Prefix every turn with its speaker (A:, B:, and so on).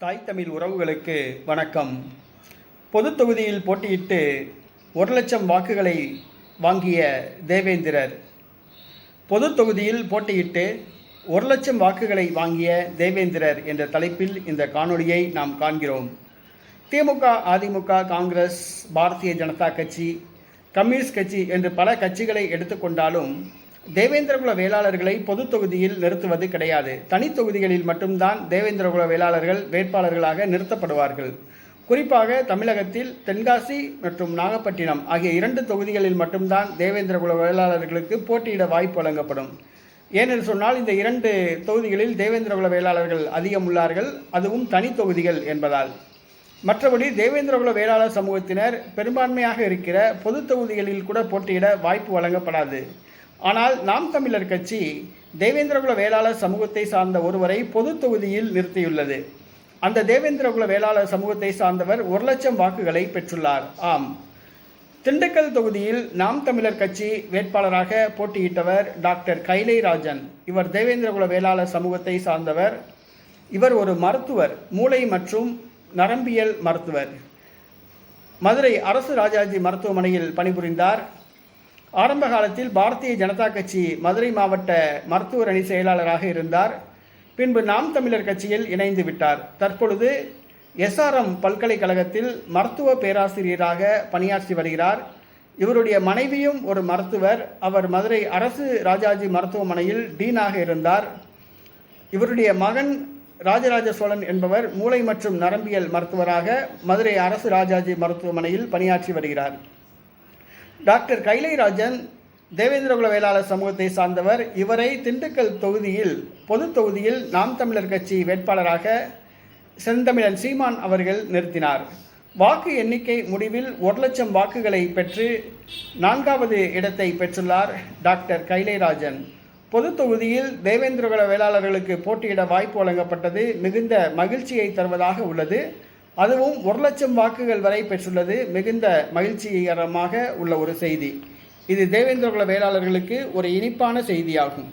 A: தாய் தமிழ் உறவுகளுக்கு வணக்கம். பொது தொகுதியில் போட்டியிட்டு ஒரு லட்சம் வாக்குகளை வாங்கிய தேவேந்திரர். பொது தொகுதியில் போட்டியிட்டு ஒரு லட்சம் வாக்குகளை வாங்கிய தேவேந்திரர் என்ற தலைப்பில் இந்த காணொளியை நாம் காண்கிறோம். திமுக அதிமுக காங்கிரஸ் பாரதிய ஜனதா கட்சி கம்யூனிஸ்ட் கட்சி என்று பல கட்சிகளை எடுத்துக்கொண்டாலும் தேவேந்திரகுல வேளாளர்களை பொது தொகுதியில் நிறுத்துவது கிடையாது. தனி தொகுதிகளில் மட்டும்தான் தேவேந்திரகுல வேளாளர்கள் வேட்பாளர்களாக நிறுத்தப்படுவார்கள். குறிப்பாக தமிழகத்தில் தென்காசி மற்றும் நாகப்பட்டினம் ஆகிய இரண்டு தொகுதிகளில் மட்டும்தான் தேவேந்திரகுல வேளாளர்களுக்கு போட்டியிட வாய்ப்பு வழங்கப்படும். ஏனென்று சொன்னால் இந்த இரண்டு தொகுதிகளில் தேவேந்திரகுல வேளாளர்கள் அதிகம் உள்ளார்கள். அதுவும் தனி தொகுதிகள் என்பதால். மற்றபடி தேவேந்திரகுல வேளாளர் சமூகத்தினர் பெரும்பான்மையாக இருக்கிற பொது தொகுதிகளில் கூட போட்டியிட வாய்ப்பு வழங்கப்படாது. ஆனால் நாம் தமிழர் கட்சி தேவேந்திரகுல வேளாளர் சமூகத்தை சார்ந்த ஒருவரை பொது தொகுதியில் நிறுத்தியுள்ளது. அந்த தேவேந்திரகுல வேளாளர் சமூகத்தை சார்ந்தவர் ஒரு லட்சம் வாக்குகளை பெற்றுள்ளார். ஆம். திண்டுக்கல் தொகுதியில் நாம் தமிழர் கட்சி வேட்பாளராக போட்டியிட்டவர் டாக்டர் கைலை ராஜன் இவர் தேவேந்திரகுல வேளாளர் சமூகத்தை சார்ந்தவர். இவர் ஒரு மருத்துவர் மூளை மற்றும் நரம்பியல் மருத்துவர். மதுரை அரசு ராஜாஜி மருத்துவமனையில் பணிபுரிந்தார். ஆரம்ப காலத்தில் பாரதிய ஜனதா கட்சி மதுரை மாவட்ட மருத்துவர் அணி செயலாளராக இருந்தார். பின்பு நாம் தமிழர் கட்சியில் இணைந்து விட்டார். தற்பொழுது எஸ்ஆர்எம் பல்கலைக்கழகத்தில் மருத்துவ பேராசிரியராக பணியாற்றி வருகிறார். இவருடைய மனைவியும் ஒரு மருத்துவர். அவர் மதுரை அரசு ராஜாஜி மருத்துவமனையில் டீனாக இருந்தார். இவருடைய மகன் ராஜராஜ சோழன் என்பவர் மூளை மற்றும் நரம்பியல் மருத்துவராக மதுரை அரசு ராஜாஜி மருத்துவமனையில் பணியாற்றி வருகிறார். டாக்டர் கைலைராஜன் தேவேந்திரகுல வேளாளர் சமூகத்தை சார்ந்தவர். இவரை திண்டுக்கல் தொகுதியில் பொது தொகுதியில் நாம் தமிழர் கட்சி வேட்பாளராக செந்தமிழன் சீமான் அவர்கள் நிறுத்தினார். வாக்கு எண்ணிக்கை முடிவில் ஒரு லட்சம் வாக்குகளை பெற்று நான்காவது இடத்தை பெற்றுள்ளார் டாக்டர் கைலைராஜன். பொது தொகுதியில் தேவேந்திரகுல வேளாளர்களுக்கு போட்டியிட வாய்ப்பு வழங்கப்பட்டது மிகுந்த மகிழ்ச்சியை தருவதாக உள்ளது. அதுவும் ஒரு லட்சம் வாக்குகள் வரை பெற்றுள்ளது. மிகுந்த மகிழ்ச்சிகரமாக உள்ள ஒரு செய்தி. இது தேவேந்திரகுல வேளாளர்களுக்கு ஒரு இனிப்பான செய்தியாகும்.